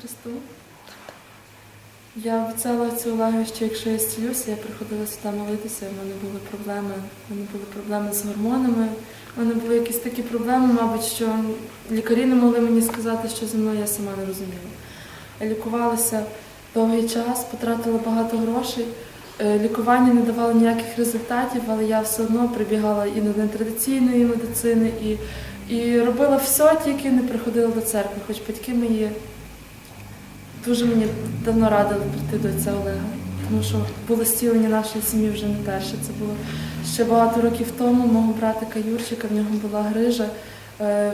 Христу. Я обіцяла цю Олегу, що якщо я зцілюся, я приходила сюди молитися, в мене були проблеми. В мене були проблеми з гормонами. В мене були якісь такі проблеми, мабуть, що лікарі не могли мені сказати, що зі мною я сама не розуміла. Я лікувалася довгий час, потратила багато грошей. Е, Лікування не давало ніяких результатів, але я все одно прибігала і до нетрадиційної медицини, і, і робила все, тільки не приходила до церкви, хоч батьки мої дуже мені давно радили прийти до отця Олега, тому що було зцілення нашої сім'ї вже не перше. Це було ще багато років тому. Мого братика Юрчика в нього була грижа. е,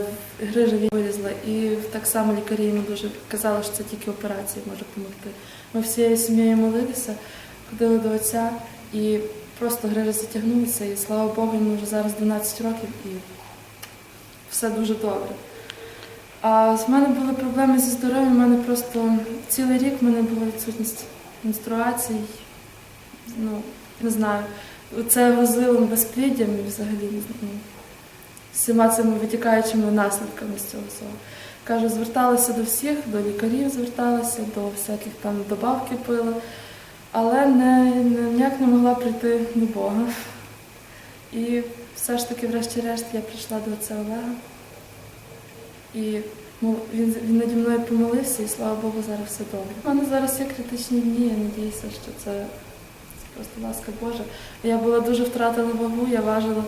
Грижа він вилізла, і так само лікарі йому дуже казали, що це тільки операція може допомогти. Ми всією сім'єю молилися, ходили до отця і просто грижа затягнулася. І слава Богу, йому вже зараз 12 років і все дуже добре. А з мене були проблеми зі здоров'ям. У мене просто цілий рік в мене була відсутність менструацій. Ну, не знаю. Це грозило безпліддям і взагалі знаю, ну, всіма цими витікаючими наслідками з цього всього. Кажу, зверталася до всіх, до лікарів зверталася, до всяких там добавки пила, але не, ніяк не могла прийти до Бога. І все ж таки, врешті-решт, я прийшла до отця Олега. І ну, він, він наді мною помолився, і слава Богу, зараз все добре. У мене зараз є критичні дні, я надіюся, що це, просто ласка Божа. Я була дуже втратила вагу, я важила,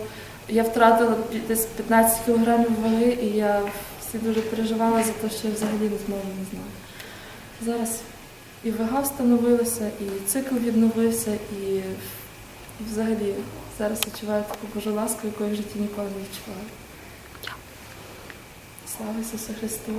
я втратила десь 15 кілограмів ваги, і я всі дуже переживала за те, що я взагалі не зможу, не знаю. Зараз і вага встановилася, і цикл відновився, і, і взагалі зараз відчуваю таку Божу ласку, яку я в житті ніколи не відчувала. Слава Ісусу Христу!